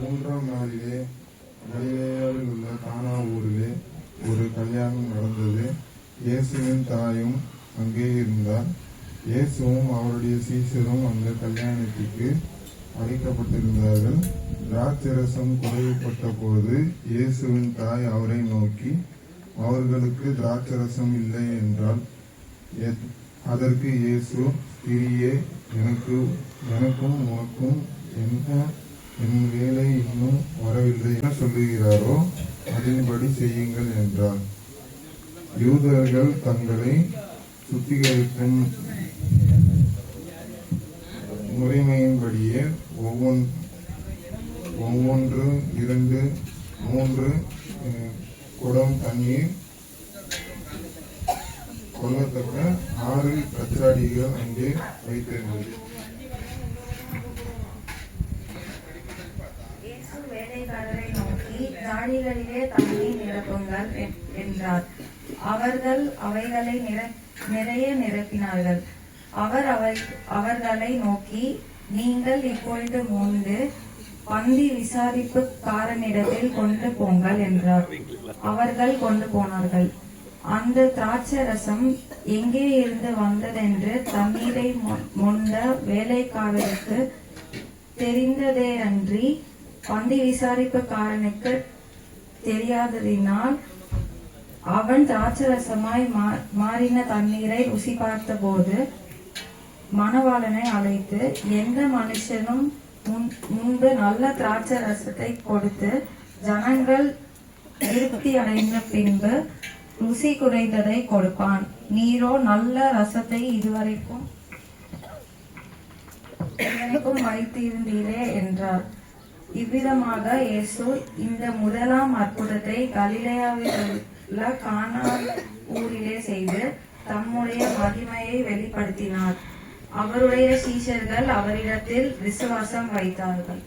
மூன்றாம் நாளிலே கலிலேயாவில் உள்ள கானா ஊரிலே ஒரு கல்யாணம் நடந்தது. இயேசுவின் தாயும் அங்கே இருந்தார். இயேசுவும் அவருடைய சீசரும் அந்த கல்யாணத்திற்கு அழைக்கப்பட்டிருந்தார்கள். திராட்சரசம் குறைவுபட்ட போது இயேசுவின் தாய் அவரை நோக்கி அவர்களுக்கு திராட்சரசம் இல்லை என்றால் எத்- அதற்கு இயேசு ஸ்திரியே எனக்கு எனக்கும் உனக்கும் என்ன என் வேலை இன்னும் வரவில்லை. என சொல்லுகிறாரோ அதன்படி செய்யுங்கள் என்றார். யூதர்கள் தங்களை சுத்திகரிக்கும் முறைமையின்படியே ஒவ்வொன் ஒவ்வொன்று இரண்டு மூன்று குடம் தண்ணீர் கொள்ளத்தக்க ஆறு கச்சாடிகள் அங்கே வைத்திருந்தது இயேசு வேலைக்காரரை நோக்கி தண்ணீர் நிரப்புங்கள் என்றார். அவர்கள் அவைகளை நிறைய நிரப்பினார்கள். அவர் அவை அவர்களை நோக்கி நீங்கள் இப்பொழுது மூன்று பந்தி விசாரிப்புக்காரனிடத்தில் கொண்டு போங்கள் என்றார். அவர்கள் கொண்டு போனார்கள். அந்த திராட்சை ரசம் எங்கே இருந்து வந்ததென்று தண்ணீரை மொ- வேலைக்காரருக்கு தெரிந்ததே அன்றி பந்தி விசாரிப்புக்காரனுக்கு தெரியாததினால் அவன் திராட்சரசமாய் மா- மாறின தண்ணீரை ருசி பார்த்த போது மணவாளனை அழைத்து எந்த மனுஷனும் முன்- முன்பு நல்ல திராட்சை ரசத்தை கொடுத்து ஜனங்கள் திருப்தி அடைந்த பின்பு ருசி குறைந்ததை கொடுப்பான். நீரோ நல்ல ரசத்தை இதுவரைக்கும் எனக்கும் வைத்திருந்தீரே என்றார். இவ்விதமாக இயேசு இந்த முதலாம் அற்புதத்தை கலிலேயாவில் உள்ள கானா ஊரிலே செய்து தம்முடைய மகிமையை வெளிப்படுத்தினார். அவருடைய சீஷர்கள் அவரிடத்தில் விசுவாசம் வைத்தார்கள்.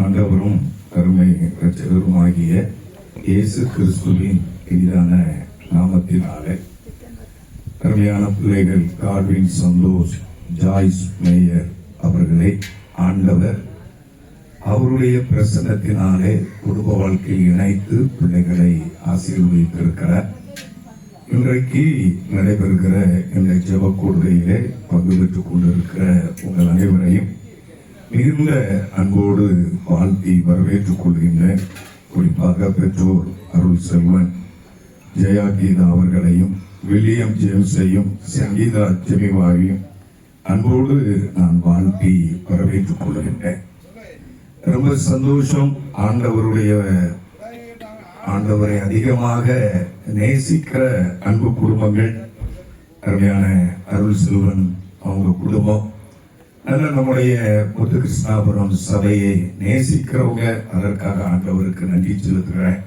ஆண்டவரும் அருமை இரட்சகருமாகிய இயேசு கிறிஸ்துவின் எதிரான நாமத்தினாலே அருமையான பிள்ளைகள் கார்வின் சந்தோஷ் ஜாய்ஸ் மேயர் அவர்களை ஆண்டவர் அவருடைய பிரசன்னத்தினாலே குடும்ப வாழ்க்கையில் இணைத்து பிள்ளைகளை ஆசீர்வதித்திருக்கிறார். இன்றைக்கு நடைபெறுகிற இந்த ஜெப கூடுகையிலே பங்கு பெற்றுக் கொண்டிருக்கிற உங்கள் அனைவரையும் மிகுந்த அன்போடு வாழ்த்தி வரவேற்றுக் கொள்கின்றேன். குறிப்பாக பெற்றோர் அருள் செல்வன் ஜெயா கீதா அவர்களையும் வில்லியம் ஜேம்ஸையும் சங்கீதா ஜெமிவாவையும் அன்போடு நான் வாழ்த்தி வரவேற்றுக் கொள்கின்றேன். ரொம்ப சந்தோஷம். ஆண்டவருடைய ஆண்டவரை அதிகமாக நேசிக்கிற அன்பு குடும்பங்கள் அருமையான அருள் செல்வன் அவங்க குடும்பம். நல்ல நம்முடைய முத்து கிருஷ்ணாபுரம் சபையை நேசிக்கிறவங்க அதற்காக ஆண்டவருக்கு நன்றி செலுத்துகிறேன்.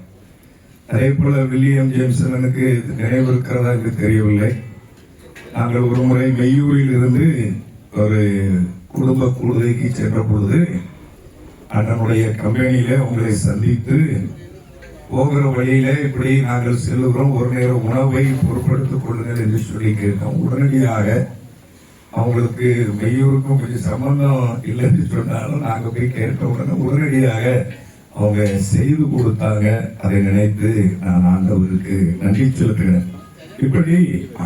அதே போல வில்லியம் எனக்கு நினைவு இருக்கிறதா எனக்கு தெரியவில்லை. நாங்கள் ஒரு முறை மெய்யூரில் இருந்து ஒரு குடும்ப குழுதைக்கு சென்ற பொழுது அண்ணனுடைய கம்பெனியில உங்களை சந்தித்து போகிற வழியில இப்படி நாங்கள் செல்லுகிறோம் ஒரு நேர உணவை பொருட்படுத்திக் கொள்ளுங்கள் என்று சொல்லி கேட்டோம். உடனடியாக அவங்களுக்கு மெய்யூருக்கும் கொஞ்சம் சம்பந்தம் இல்லைன்னு சொன்னாலும் நாங்கள் போய் கேட்ட உடனே உடனடியாக அவங்க செய்து கொடுத்தாங்க அதை நினைத்து நான் ஆண்டவருக்கு நன்றி செலுத்துகிறேன். இப்படி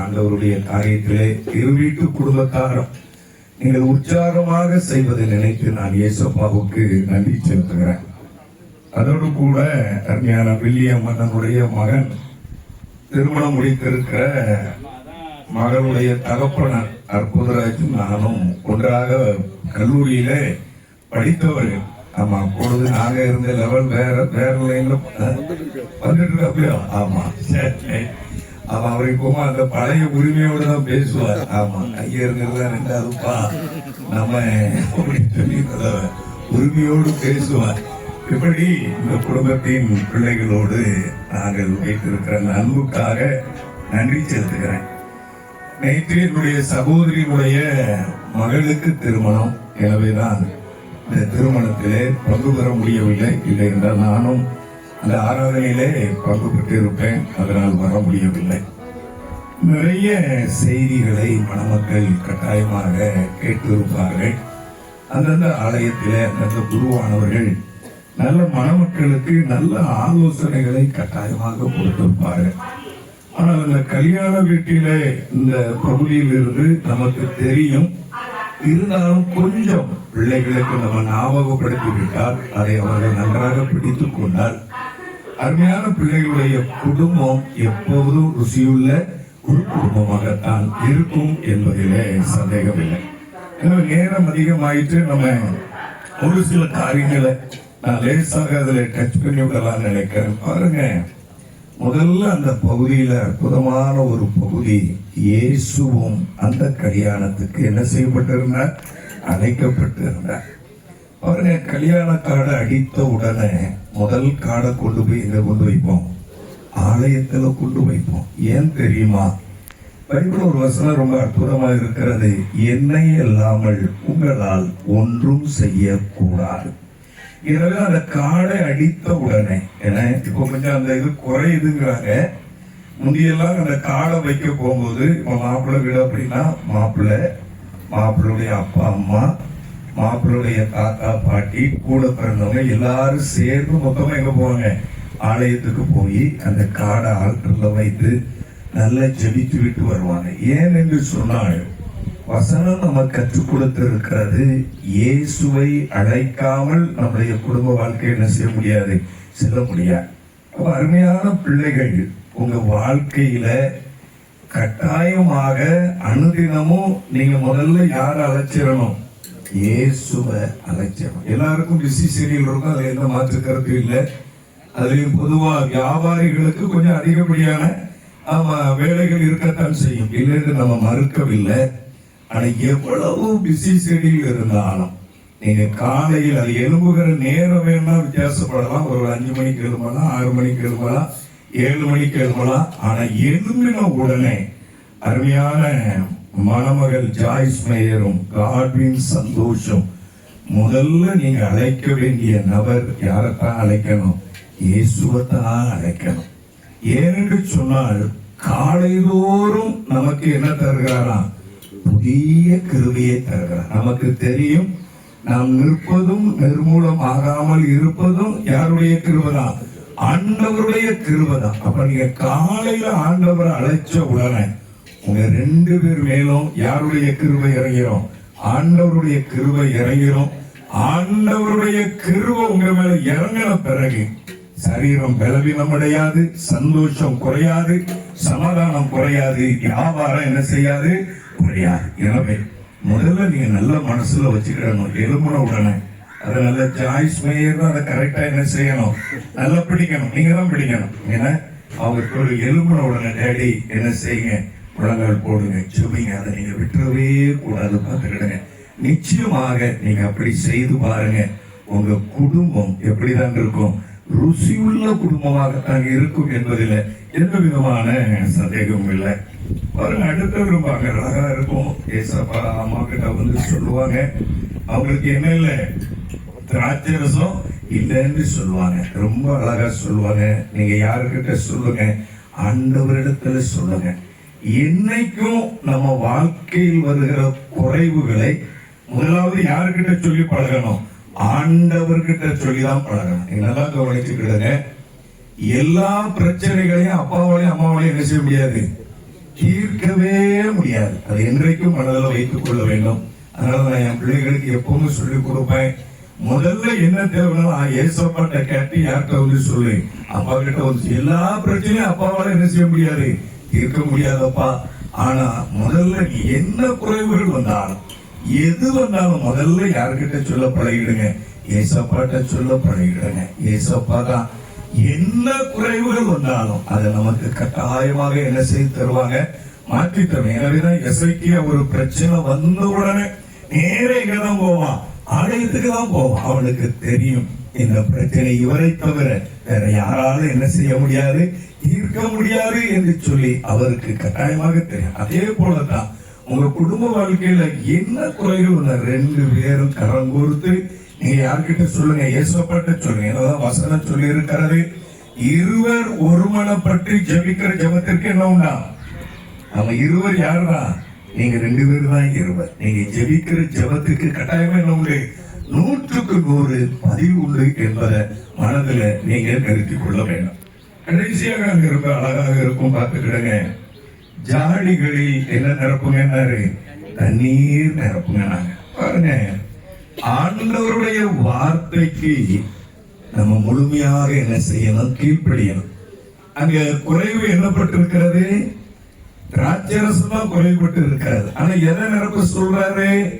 ஆண்டவருடைய காரியத்திலே இரு வீட்டு நீங்கள் உற்சாகமாக செய்வதை நினைத்து நான் இயேசப்பாவுக்கு நன்றி செலுத்துகிறேன். அதோடு கூட அருமையான வில்லியம் மன்னனுடைய மகன் திருமணம் முடித்திருக்கிற மகளுடைய தகப்பனர் அற்புதராஜும் நானும் ஒன்றாக கல்லூரியில படித்தவர்கள். ஆமா பொழுது நாங்க இருந்த லெவல் வேற வேற லைன்ல வந்துட்டு அப்படியா? ஆமா சரி. அவ அவர் அந்த பழைய உரிமையோட தான் பேசுவார். ஆமா ஐயருங்கிறதா ரெண்டாவதுப்பா. நம்ம அப்படின்னு சொல்லி உரிமையோடு பேசுவார். இப்படி இந்த குடும்பத்தின் பிள்ளைகளோடு நாங்கள் வைத்திருக்கிற அந்த அன்புக்காக நன்றி செலுத்துகிறேன். நேற்று என்னுடைய சகோதரியினுடைய மகளுக்கு திருமணம். எனவேதான் இந்த திருமணத்திலே பங்கு பெற முடியவில்லை இல்லை என்றால் நானும் அந்த ஆராதனையிலே பங்கு பெற்றிருப்பேன். அதனால் வர முடியவில்லை. நிறைய செய்திகளை மணமக்கள் கட்டாயமாக கேட்டிருப்பார்கள். அந்தந்த ஆலயத்திலே அந்தந்த குருவானவர்கள் நல்ல மணமக்களுக்கு நல்ல ஆலோசனைகளை கட்டாயமாக கொடுத்திருப்பார்கள். ஆனால் அந்த கல்யாண வீட்டிலே இந்த பகுதியில் இருந்து நமக்கு தெரியும் இருந்தாலும் கொஞ்சம் பிள்ளைகளுக்கு நம்ம ஞாபகப்படுத்தி விட்டால் அதை அவர்கள் நன்றாக பிடித்துக் கொண்டால் அருமையான பிள்ளைகளுடைய குடும்பம் எப்போதும் ருசியுள்ள ஒரு குடும்பமாகத்தான் இருக்கும் என்பதிலே சந்தேகமில்லை. எனவே நேரம் அதிகமாயிட்டு நம்ம ஒரு சில காரியங்களை நான் லேசாக அதில் டச் பண்ணி விடலாம்னு நினைக்கிறேன். பாருங்க. முதல்ல அந்த பகுதியில் அற்புதமான ஒரு பகுதி இயேசுவும் அந்த கல்யாணத்துக்கு என்ன செய்யப்பட்டிருந்தார்? அழைக்கப்பட்டிருந்தார். பாருங்க கல்யாண காடை அடித்த உடனே முதல் காடை கொண்டு போய் எங்க கொண்டு வைப்போம்? ஆலயத்தில் கொண்டு வைப்போம். ஏன் தெரியுமா? பைபிள் ஒரு வசனம் ரொம்ப அற்புதமாக இருக்கிறது. என்னை இல்லாமல் உங்களால் ஒன்றும் செய்யக்கூடாது. எனவே அந்த காடை அடித்த உடனே ஏன்னா இப்போ கொஞ்சம் அந்த இது குறையுதுங்கிறாங்க. முந்தியெல்லாம் அந்த காடை வைக்க போகும்போது இப்போ மாப்பிள்ளை வீடு அப்படின்னா மாப்பிள்ளை மாப்பிள்ளுடைய அப்பா அம்மா மாப்பிள்ளுடைய தாத்தா பாட்டி கூட பிறந்தவங்க எல்லாரும் சேர்ந்து மொத்தமாக எங்கே போவாங்க? ஆலயத்துக்கு போய் அந்த காடை ஆல்டர்ல வைத்து நல்லா ஜெபித்து விட்டு வருவாங்க. ஏன் என்று சொன்னால் வசனம் நம்ம கற்றுக் கொடுத்திருக்கிறது. இயேசுவை அழைக்காமல் நம்முடைய குடும்ப வாழ்க்கை என்ன செய்ய முடியாது? செல்ல முடியாது. அப்ப அருமையான பிள்ளைகள் உங்க வாழ்க்கையில கட்டாயமாக அனுதினமும் நீங்க முதல்ல யார அழைச்சிடணும்? இயேசுவை அழைச்சிடணும். எல்லாருக்கும் பிஸி சீரியல் இருக்கும் அதுல எந்த மாற்று கருத்து இல்லை. அதுலயும் பொதுவா வியாபாரிகளுக்கு கொஞ்சம் அதிகப்படியான ஆமா வேலைகள் இருக்கத்தான் செய்யும். இல்லைன்னு நம்ம மறுக்கவில்லை. ஆனா எவ்வளவு பிஸி ஷெடியூல் இருந்தாலும் நீங்க காலையில் அது எழும்புகிற நேரம் வேணா வித்தியாசப்படலாம். ஒரு அஞ்சு மணிக்கு எழுப்பலாம் ஆறு மணிக்கு எழுப்பலாம் ஏழு மணிக்கு எழுப்பலாம் ஆனா எழும்பின உடனே அருமையான மணமகள் ஜாய்ஸ் மேயரும் காட்வின் சந்தோஷம். முதல்ல நீங்க அழைக்க வேண்டிய நபர் யாரைத்தான் அழைக்கணும்? இயேசுவத்தான் அழைக்கணும். ஏனென்று சொன்னால் காலைதோறும் நமக்கு என்ன தருகிறாராம்? புதிய கிருவியை தருகிறார் நமக்கு தெரியும் நாம் நிற்பதும் நிர்மூலம் ஆகாமல் இருப்பதும் யாருடைய கிருபதான்? ஆண்டவருடைய கிருபதான். அப்ப நீங்க காலையில ஆண்டவரை அழைச்ச உடனே உங்க ரெண்டு பேர் மேலும் யாருடைய கிருவை இறங்கிறோம் ஆண்டவருடைய கிருவை இறங்கிறோம் ஆண்டவருடைய கிருவை உங்க மேல இறங்கின பிறகு சரீரம் பலவீனம் அடையாது சந்தோஷம் குறையாது சமாதானம் குறையாது வியாபாரம் என்ன செய்யாது? குறையாது எனவே முதல்ல நீங்க நல்ல மனசுல வச்சுக்கிடணும். எலும்புன உடனே. அது நல்ல ஜாய்ஸ் மேயர் அதை கரெக்டா என்ன செய்யணும்? நல்லா பிடிக்கணும். நீங்க தான் பிடிக்கணும். ஏன்னா அவங்களுக்கு ஒரு எலும்புன உடனே டேடி என்ன செய்யுங்க? முழங்கால் போடுங்க சுமிங்க அதை நீங்க விட்டுறவே கூடாது. பார்த்துக்கிடுங்க. நிச்சயமாக நீங்க அப்படி செய்து பாருங்க. உங்க குடும்பம் எப்படிதான் இருக்கும்? ருசியுள்ள குடும்பமாகத்தான் இருக்கும் என்பதில் எந்த விதமான சந்தேகமும் இல்லை. பாருங்க அடுத்த விரும்பாங்க அழகா இருக்கும் ஏசப்பா அம்மா கிட்ட வந்து சொல்லுவாங்க. அவங்களுக்கு என்ன இல்லை? திராட்சை ரசம் இல்லைன்னு சொல்லுவாங்க. ரொம்ப அழகா சொல்லுவாங்க. நீங்க யாருக்கிட்ட சொல்லுங்க ஆண்டவரிடத்துல சொல்லுங்க. என்னைக்கும் நம்ம வாழ்க்கையில் வருகிற குறைவுகளை முதலாவது யாருக்கிட்ட சொல்லி பழகணும்? ஆண்டவர்கிட்ட சொல்லிதான் பழகணும். நீங்க நல்லா கவனிச்சுக்கிடுங்க. எல்லா பிரச்சனைகளையும் அப்பாவாலையும் அம்மாவாலையும் என்ன செய்ய முடியாது? தீர்க்கவே முடியாது. அது என்றைக்கும் மனதில் வைத்துக் கொள்ள வேண்டும். அதனால நான் என் பிள்ளைகளுக்கு எப்பவும் சொல்லி கொடுப்பேன். முதல்ல என்ன தேவைன்னா ஏசப்பாட்ட கேட்டு யார்கிட்ட வந்து சொல்லு. அப்பா கிட்ட வந்து எல்லா பிரச்சனையும் அப்பாவால என்ன செய்ய முடியாது? தீர்க்க முடியாதப்பா. ஆனா முதல்ல நீ என்ன குறைவுகள் வந்தாலும் எது வந்தாலும் முதல்ல யாருக்கிட்ட சொல்ல பழகிடுங்க? ஏசப்பாட்ட சொல்ல பழகிடுங்க. ஏசப்பா தான் என்ன குறைவுகள் வந்தாலும் அதை நமக்கு கட்டாயமாக என்ன செய்து தருவாங்க? மாற்றி தருவாங்க எனவேதான் எசைக்கு ஒரு பிரச்சனை வந்த உடனே நேரே இங்கதான் போவான் ஆலயத்துக்கு தான் போவான் அவனுக்கு தெரியும் இந்த பிரச்சனை இவரை தவிர வேற யாராலும் என்ன செய்ய முடியாது தீர்க்க முடியாது என்று சொல்லி அவருக்கு கட்டாயமாக தெரியும். அதே போலதான் உங்க குடும்ப வாழ்க்கையில என்ன குறைகள் உள்ள ரெண்டு பேரும் கரம் கோர்த்து நீங்க யார்கிட்ட சொல்லுங்க? இயேசப்பட்ட சொல்லுங்க. என்னதான் வசனம் சொல்லி இருக்கிறது இருவர் ஒருமனப்பட்டு ஜெபிக்கிற ஜபத்திற்கு என்ன உண்டா? நம்ம இருவர் யாருடா? நீங்க ரெண்டு பேரும் தான் இருவர். நீங்க ஜெபிக்கிற ஜபத்துக்கு கட்டாயமா என்ன உண்டு? நூற்றுக்கு நூறு பதிவு உண்டு என்பதை மனதில் நீங்க நிறுத்திக் கொள்ள வேண்டும். கடைசியாக அங்க ரொம்ப அழகாக இருக்கும் பார்த்துக்கிடுங்க. ஜாடிகளில் என்ன நிரப்புங்கன்னாரு. தண்ணீர் நிரப்புங்க பாருங்க ஆண்டவருடைய வார்த்தைக்கு நம்ம முழுமையாக என்ன செய்யணும்? கீழ்ப்படியணும். அங்க குறைவு என்னப்பட்டிருக்கிறது? திராட்சரசம் குறைவுபட்டு இருக்காது ஆனா எதை நிரப்ப சொல்றாரு?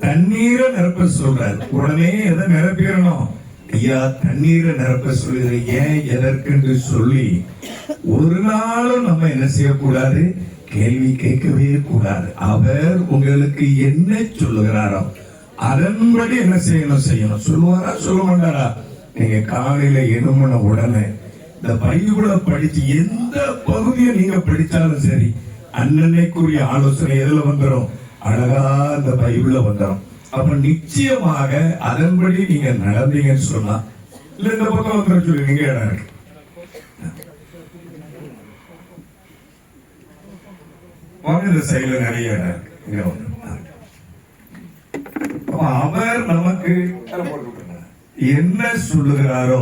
தண்ணீரை நிரப்ப சொல்றாரு. உடனே எதை நிரப்பிடணும்? ஐயா தண்ணீரை நிரப்ப சொல்லுது ஏன் எதற்கென்று சொல்லி ஒரு நாளும் நம்ம என்ன செய்யக்கூடாது? கேள்வி கேட்கவே கூடாது. அவர் உங்களுக்கு என்ன சொல்லுகிறாரோ அதன்படி என்ன செய்யணும் செய்யணும். சொல்லுவாரா சொல்ல மாட்டாரா? நீங்க காலையில எழும்பின உடனே இந்த பைபிளை படிச்சு எந்த பகுதியை நீங்க படிச்சாலும் சரி அன்னன்னைக்குரிய ஆலோசனை எதுல வந்துடும் அழகா இந்த பைபிள வந்துடும் அப்ப நிச்சயமாக அதன்படி நீங்க நடந்தீங்கன்னு சொன்னா இல்ல இந்த பக்கம் வந்துட சொல்லி நீங்க இடம் இருக்கு. வாங்க இந்த சைடுல நிறைய இடம் இருக்கு. இங்க வந்து அவர் நமக்கு என்ன சொல்லுகிறாரோ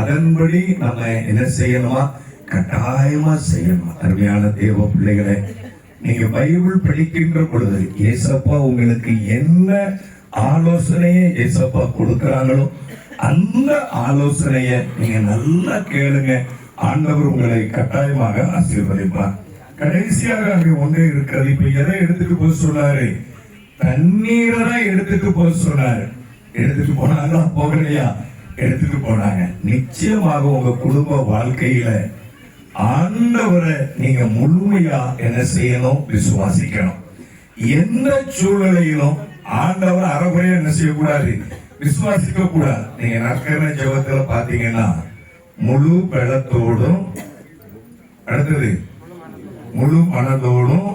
அதன்படி நம்ம என்ன செய்யணுமா? கட்டாயமா செய்யணும். அருமையான தேவ பிள்ளைகளை நீங்க பைபிள் படிக்கின்ற பொழுது ஏசப்பா உங்களுக்கு என்ன ஆலோசனையை ஏசப்பா கொடுக்கிறாங்களோ அந்த ஆலோசனைய நீங்க நல்லா கேளுங்க. ஆண்டவர் உங்களை கட்டாயமாக ஆசீர்வதிப்பார். கடைசியாக அங்கே ஒன்றே இருக்கிறது. இப்ப எதை எடுத்துட்டு போக சொன்னாரு? தண்ணீரை தான் எடுத்துட்டு போக சொன்னாரு. எடுத்துட்டு போனாங்களா? போகலையா? எடுத்துட்டு போனாங்க. நிச்சயமாக உங்க குடும்ப வாழ்க்கையில ஆண்டவரை நீங்க முழுமையா என்ன செய்யணும்? விசுவாசிக்கணும். எந்த சூழ்நிலையிலும் ஆண்டவர் அறகுறையா என்ன செய்யக்கூடாது? விசுவாசிக்க கூடாது நீங்க நற்கரண ஜபத்துல பாத்தீங்கன்னா முழு பலத்தோடும் அடுத்தது முழு மனதோடும்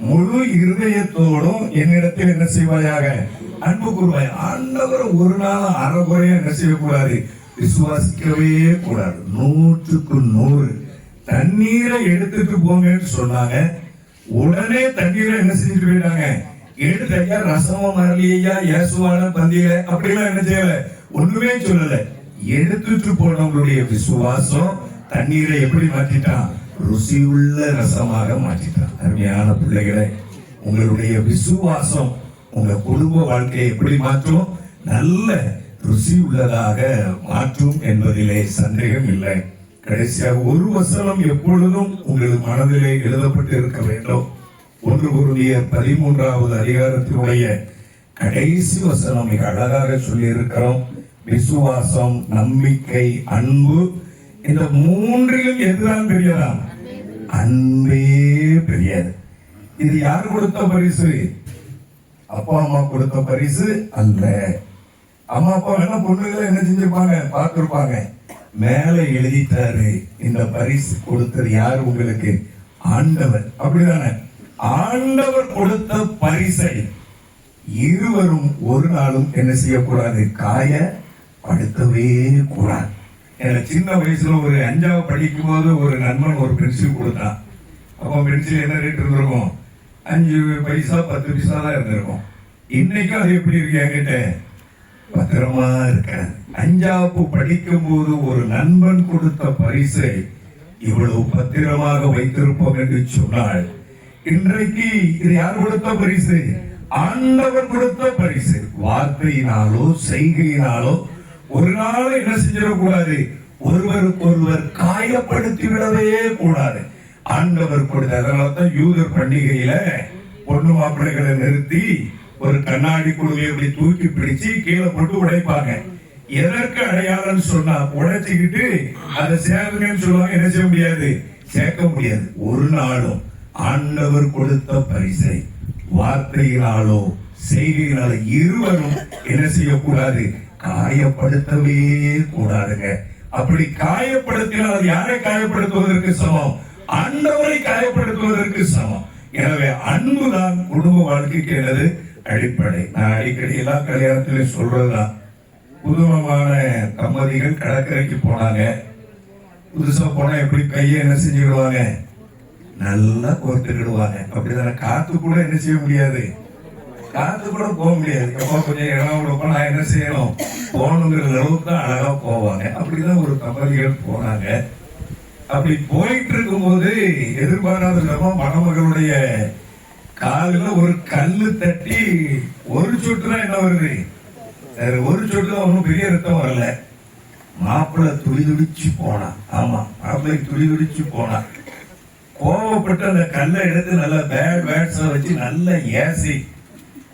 முழு இருதயத்தோடும் என்னிடத்தில் என்ன செய்வாயாக? அன்பு கூறுவாய் ஆண்டவர் ஒரு நாள் அறகுறையா என்ன செய்யக்கூடாது? விசுவாசிக்கவே கூடாது. நூற்றுக்கு நூறு. தண்ணீரை எடுத்துட்டு போங்கன்னு சொன்னாங்க. உடனே தண்ணீரை என்ன செஞ்சுட்டு போயிட்டாங்க? எடுத்து ஐயா ரசமா மரலியா ஏசுவான பந்தியில. அப்படிலாம் என்ன செய்யல? ஒண்ணுமே சொல்லல. எடுத்துட்டு போனவங்களுடைய விசுவாசம் தண்ணீரை எப்படி மாற்றிட்டான்? ருசியுள்ள ரசமாக மாற்றிட்டான். அருமையான பிள்ளைகளை உங்களுடைய விசுவாசம் உங்க குடும்ப வாழ்க்கையை எப்படி மாற்றும்? நல்ல ருசி உள்ளதாக மாற்றும் என்பதிலே சந்தேகம் இல்லை. கடைசியாக ஒரு வசனம் எப்பொழுதும் உங்களது மனதிலே எழுதப்பட்டு இருக்க வேண்டும். ஒன்று குருதிய பதிமூன்றாவது அதிகாரத்தினுடைய கடைசி வசனம் மிக அழகாக சொல்லி இருக்கிறோம் விசுவாசம் நம்பிக்கை அன்பு இந்த மூன்றிலும் எதுதான் பெரியதாம்? அன்பே பெரியது. இது யார் கொடுத்த பரிசு? அப்பா அம்மா கொடுத்த பரிசு அல்ல. அம்மா அப்பா வேணா பொண்ணுகளை என்ன செஞ்சிருப்பாங்க? பார்த்திருப்பாங்க. மேல எழுதிட்டாரு இந்த பரிசு கொடுத்தது யார் உங்களுக்கு? ஆண்டவர். அப்படிதானே? ஆண்டவர் கொடுத்த பரிசை இருவரும் ஒரு நாளும் என்ன செய்யக்கூடாது? காய படுத்தவே கூடாது. எனக்கு சின்ன வயசுல ஒரு அஞ்சாவது படிக்கும் போது ஒரு நண்பன் ஒரு பென்சில் கொடுத்தான். அப்போ பென்சில் என்ன ரேட் இருந்திருக்கும்? அஞ்சு பைசா பத்து பைசா தான் இருந்திருக்கும். இன்னைக்கும் அது எப்படி இருக்கு என்கிட்ட? பத்திரமா இருக்காது அஞ்சாப்பு படிக்கும் போது ஒரு நண்பன் கொடுத்த பரிசை இவ்வளவு பத்திரமாக வைத்திருப்போம் என்று சொன்னாள். இன்றைக்கு இது யார் கொடுத்த பரிசு? ஆண்டவர் கொடுத்த பரிசு. வார்த்தையினாலோ செய்கையினாலோ ஒரு நாள் என்ன செஞ்சிடக்கூடாது? ஒருவருக்கு ஒருவர் காயப்படுத்தி விடவே கூடாது. ஆண்டவர் கொடுத்த அதனால தான் யூதர் பண்டிகையில பொண்ணு மாப்பிள்ளைகளை நிறுத்தி ஒரு கண்ணாடி குழுவை இப்படி தூக்கி பிடிச்சு கீழே போட்டு உடைப்பாங்க. எதற்கு அடையாளம் சொன்னா உடைச்சுக்கிட்டு அதை சேருங்கன்னு சொல்லுவாங்க என்ன செய்ய முடியாது? சேர்க்க முடியாது. ஒரு நாளும் ஆண்டவர் கொடுத்த பரிசை வார்த்தையினாலோ செய்திகளால இருவரும் என்ன செய்யக்கூடாது? காயப்படுத்தவே கூடாதுங்க. அப்படி காயப்படுத்தினால் யாரை காயப்படுத்துவதற்கு சமம்? ஆண்டவரை காயப்படுத்துவதற்கு சமம். எனவே அன்புதான் குடும்ப வாழ்க்கைக்கு எனது அடிப்படை. நான் அடிக்கடி எல்லாம் கல்யாணத்திலே சொல்றதுதான். புதுமமான தம்பதிகள் கடற்கரைக்கு போனாங்க. புதுசா போனா எப்படி கையை என்ன செஞ்சுக்கிடுவாங்க? நல்லா கோர்த்துக்கிடுவாங்க. அப்படிதானே? காத்து கூட என்ன செய்ய முடியாது. காத்து கூட போக முடியாது. எப்போ கொஞ்சம் இடம் கொடுப்போம் நான் என்ன செய்யணும்? போகணுங்கிற அளவுக்கு தான் அழகா போவாங்க. அப்படிதான் ஒரு தம்பதிகள் போனாங்க. அப்படி போயிட்டு இருக்கும்போது எதிர்பாராத மணமகளுடைய காலில் ஒரு கல்லு தட்டி ஒரு சொட்டுனா என்ன வருது? வேற ஒரு சொட்டு ஒன்றும் பெரிய ரத்தம் வரல. மாப்பிள்ளை துடி துடிச்சு போனான் ஆமா மாப்பிள்ளை துடி துடிச்சு போனான் கோவப்பட்டு அந்த கல்லை எடுத்து நல்லா பேட் பேட்ஸ வச்சு நல்ல ஏசி.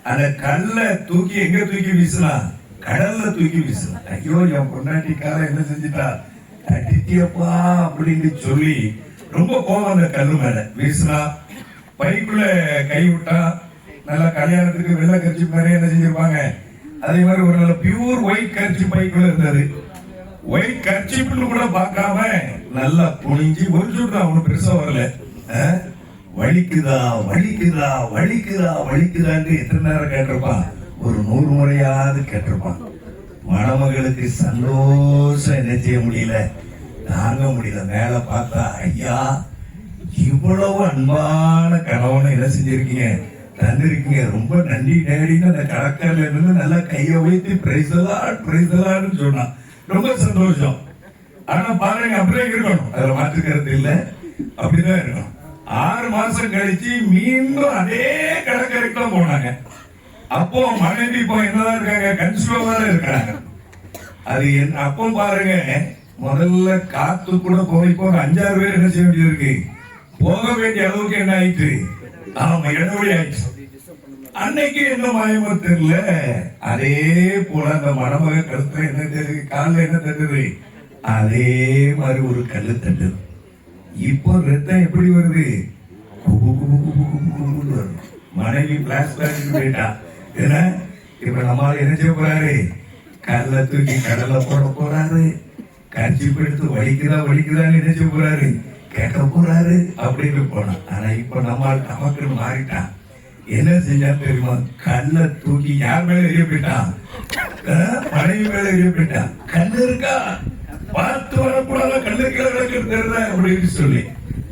அந்த கல்லை தூக்கி எங்க தூக்கி வீசலாம் கடல்ல தூக்கி வீசலாம் ஐயோ என் பொண்டாட்டிக்கார என்ன செஞ்சுட்டா? தட்டிட்டியப்பா அப்படின்னு சொல்லி ரொம்ப கோவம் அந்த கல்லு மேல. வீசினா பைக்குள்ள கை விட்டா நல்லா கல்யாணத்துக்கு வெள்ளை கரிச்சி மாதிரி என்ன செஞ்சிருப்பாங்க? அதே மாதிரி ஒரு நல்ல பியூர் ஒயிட் கரிச்சி பைக்குள்ள இருந்தது. ஒயிட் கர்ச்சிப்னு கூட பார்க்காம நல்லா புனிஞ்சு ஒரு சுட்டு அவனு பெருசா வரல. வலிக்குதா வலிக்குதா வலிக்குதா வலிக்குதான்னு எத்தனை நேரம் கேட்டிருப்பான்? ஒரு நூறு முறையாவது கேட்டிருப்பான். மணமகளுக்கு சந்தோஷம் என்ன செய்ய முடியல? தாங்க முடியல. மேல பார்த்தா ஐயா இவ்வளவு அன்பான கணவனை என்ன செஞ்சிருக்கீங்க? தந்திருக்கீங்க. ரொம்ப நன்றி டேடின்னு அந்த கடற்கரையில இருந்து நல்லா கையை வைத்து பிரைசலாட் பிரைசலான்னு சொன்னான். ரொம்ப சந்தோஷம். ஆனா பாருங்க அப்படியே இருக்கணும். அதுல மாற்றுக்கிறது இல்ல. அப்படிதான் இருக்கணும். ஆறு மாசம் கழிச்சு மீண்டும் அதே கடற்கரைக்கு தான் போனாங்க. அப்போ மனைவி இப்போ என்னதான் இருக்காங்க? கன்சியூவா தான் இருக்காங்க. அது என்ன அப்போ பாருங்க முதல்ல காத்து கூட போய் இப்போ அஞ்சாறு பேர் என்ன செய்ய வேண்டியிருக்கு போக வேண்டிய அளவுக்கு என்ன ஆயிட்டு ஆமா இடவழி ஆயிடுச்சு அன்னைக்கு என்ன மாயமோ தெரியல. அதே போல அந்த மணமக கழுத்துல என்ன தெரியுது? காலில் என்ன தட்டுது அதே மாதிரி ஒரு கல்லு தட்டுது இப்போ ரத்தம் எப்படி வருது? மனைவி பிளாஸ் பிளாஸ் போயிட்டா. என்ன? இப்ப நம்மால என்ன செய்ய போறாரு? கல்ல தூக்கி கடலை போட போறாரு. கட்சி எடுத்து வலிக்குதா வலிக்குதான்னு என்ன செய்ய போறாரு? கேட்கக்கூடாது அப்படின்னு போனான் ஆனா இப்ப நம்ம நமக்கு மாறிட்டான். என்ன செஞ்சா தெரியுமா? கல்ல தூக்கி யார் மேல எரிய மனைவி மேல எரிய கல் இருக்கா? பார்த்து வரக்கூடாத? கல்லு கீழே தெரியல அப்படின்னு சொல்லி.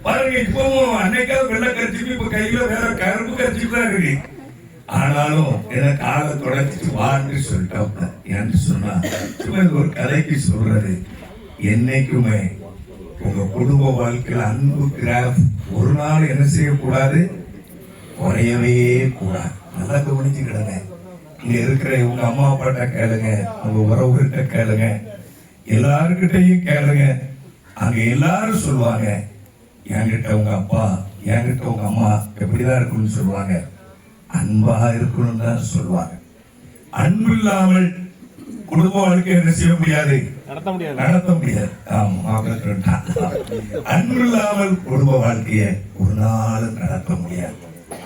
பாருங்க இப்பவும் அன்னைக்காவது வெள்ள கரிச்சிப்பு இப்ப கையில வேற கரும்பு கரிச்சிப்பு தான் இருக்கு. ஆனாலும் என்ன காலை தொடச்சிட்டு வான்னு சொல்லிட்டாப்ல என்று சொன்னா சும்மா ஒரு கதைக்கு சொல்றது. என்னைக்குமே உங்க குடும்ப வாழ்க்கையில் அன்பு கிராஃப் ஒரு நாள் என்ன செய்யக்கூடாது? குறையவே கூடாது. நல்லா கவனிச்சுக்கிடுங்க இங்க இருக்கிற உங்க அம்மா அப்பாட்ட கேளுங்க. உங்க உறவுகிட்ட கேளுங்க. எல்லாருக்கிட்டையும் கேளுங்க. அங்க எல்லாரும் சொல்லுவாங்க என்கிட்ட உங்க அப்பா என்கிட்ட உங்க அம்மா எப்படிதான் இருக்கணும்னு சொல்லுவாங்க. அன்பா இருக்கணும் தான் சொல்லுவாங்க. அன்பு இல்லாமல் குடும்ப வாழ்க்கை என்ன செய்ய முடியாது? நடத்த முடியாது. நடத்த முடியாது. அன்பு இல்லாமல் குடும்ப வாழ்க்கையை ஒரு நாளும் நடத்த முடியாது.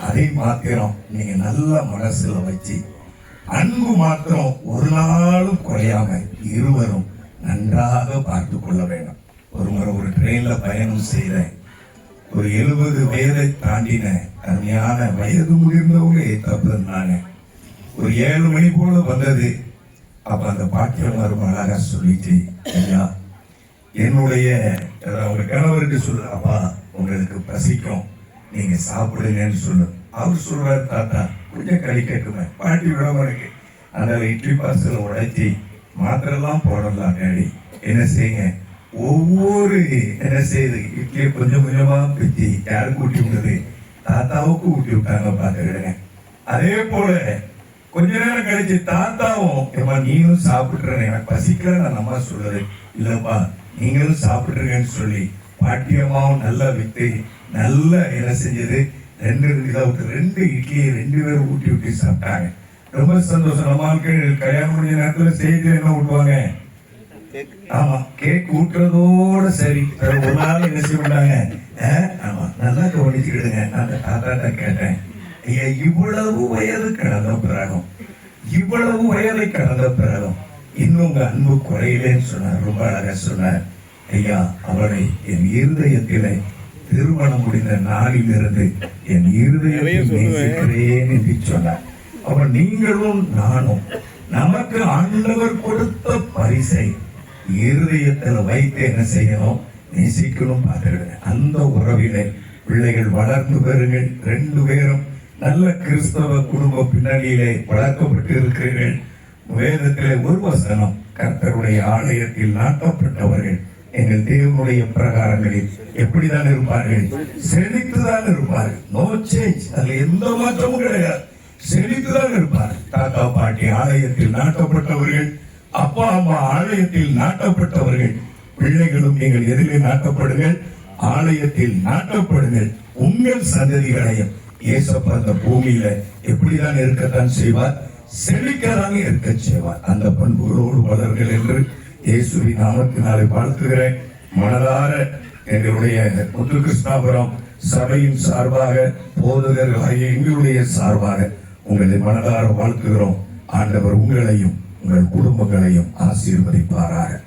அதை மாத்திரம் நீங்க நல்ல மனசுல வச்சு அன்பு மாத்திரம் ஒரு நாளும் குறையாம இருவரும் நன்றாக பார்த்து கொள்ள வேண்டும். ஒரு முறை ஒரு ட்ரெயின்ல பயணம் செய்தேன். ஒரு எழுபது வயதை தாண்டின அருமையான வயது முதிர்ந்தவங்க தப்பு நானே ஒரு ஏழு மணி போல வந்தது. அப்ப அந்த பாட்டியம் ரொம்ப அழகா சொல்லிட்டு ஐயா என்னுடைய அஹ், ஒரு கணவருக்கு சொல்லு அப்பா உங்களுக்கு பசிக்கும். நீங்க சாப்பிடுங்கன்னு சொல்லு. அவர் சொல்றாரு தாத்தா கொஞ்சம் களி கேட்குமே. பாட்டி விடாம இருக்கு. அந்த இட்லி பாசத்தில் உடைச்சி மாத்திரெல்லாம் போடலாம் டேடி. என்ன செய்யுங்க? ஒவ்வொரு என்ன செய்யுது? இட்லியை கொஞ்சம் கொஞ்சமா பிச்சு யாருக்கு ஊட்டி விடுது? தாத்தாவுக்கு ஊட்டி விட்டாங்க பாத்துக்கிடுங்க. அதே போல கொஞ்ச நேரம் கழிச்சு தாத்தாவும் ஏமா நீங்களும் சாப்பிட்றேன் எனக்கு பசிக்கல நான் அம்மா சொல்லுது இல்லப்பா நீங்களும் சாப்பிட்றீங்கன்னு சொல்லி பாட்டியம்மாவும் நல்லா வித்து நல்லா என்ன செஞ்சது? ரெண்டு இதாவது ரெண்டு இட்லியை ரெண்டு பேரும் ஊட்டி ஊட்டி சாப்பிட்டாங்க. ரொம்ப சந்தோஷம். நம்மளுக்கு கல்யாணம் முடிஞ்ச நேரத்துல செய்தி என்ன ஊட்டுவாங்க? ஆமா கேக் ஊட்டுறதோட சரி. ஒரு நாள் என்ன செய்ய மாட்டாங்க? ஆமா நல்லா கவனிச்சுக்கிடுங்க. நான் தாத்தாட்ட கேட்டேன். இவ்வளவு வயது கடந்த பிறகும் இவ்வளவு வயதை கடந்த பிறகும் இன்னும் உங்க அன்பு குறையலன்னு சொன்னார் ரொம்ப அழகா சொன்னார். ஐயா அவளை என் இருதயத்திலே திருமணம் முடிந்த நாளிலிருந்து என் இருதயத்தில் நேசிக்கிறேன் என்று சொன்னார். அவன் நீங்களும் நானும் நமக்கு ஆண்டவர் கொடுத்த பரிசை இருதயத்தில் வைத்து என்ன செய்யணும்? நேசிக்கணும் பார்த்துக்கிடுங்க. அந்த உறவிலே பிள்ளைகள் வளர்ந்து பெறுங்கள் ரெண்டு பேரும் நல்ல கிறிஸ்தவ குடும்ப பின்னணியிலே வளர்க்கப்பட்டு இருக்கிறீர்கள் வேதத்திலே ஒரு வசனம் கர்த்தருடைய ஆலயத்தில் நாட்டப்பட்டவர்கள் எங்கள் தேவனுடைய பிரகாரங்களில் எப்படிதான் இருப்பார்கள்? செழித்துதான் இருப்பார்கள். நோ சேஞ்ச் அதுல எந்த மாற்றமும் கிடையாது. செழித்துதான் இருப்பார்கள். தாத்தா பாட்டி ஆலயத்தில் நாட்டப்பட்டவர்கள் அப்பா அம்மா ஆலயத்தில் நாட்டப்பட்டவர்கள் பிள்ளைகளும் நீங்கள் எதிலே நாட்டப்படுங்கள். ஆலயத்தில் நாட்டப்படுங்கள். உங்கள் சந்ததிகளையும் இயேசப்பா அந்த பூமியில எப்படிதான் இருக்கத்தான் செய்வார்? செழிக்கதான் இருக்க செய்வார். அந்த பண்புகளோடு வளர்கள் என்று இயேசுவி நாமத்தினாலே வாழ்த்துகிறேன். மனதார எங்களுடைய முத்து கிருஷ்ணாபுரம் சபையின் சார்பாக போதகர்களாகிய எங்களுடைய சார்பாக உங்களை மனதார வாழ்த்துகிறோம். ஆண்டவர் உங்களையும் உங்கள் குடும்பங்களையும் ஆசீர்வதிப்பாராக.